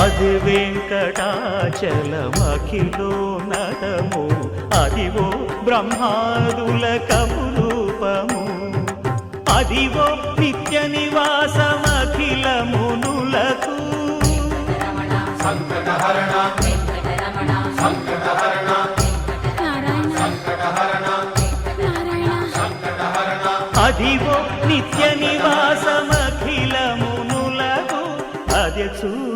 అది వెంకటాచలమఖిలో నటము అదివో బ్రహ్మాదుల కమురూపము అదివో నిత్య నివాసమఖిల మునులకు. సంకటహరణ సంకటహరణ సంకటహరణ సంకటహరణ అదివో నిత్య నివాసమఖిల మునులకు. అదే చూడు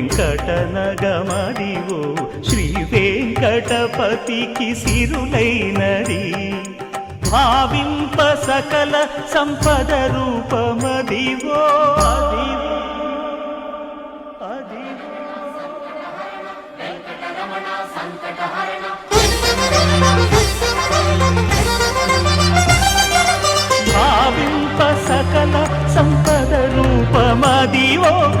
వెంకటనగమదివో శ్రీ వెంకటపతికి సిరులైనది. భావింప సకల సంపద రూపమదివో. అదివో అదివో. భావింప సకల సంపద రూపమదివో.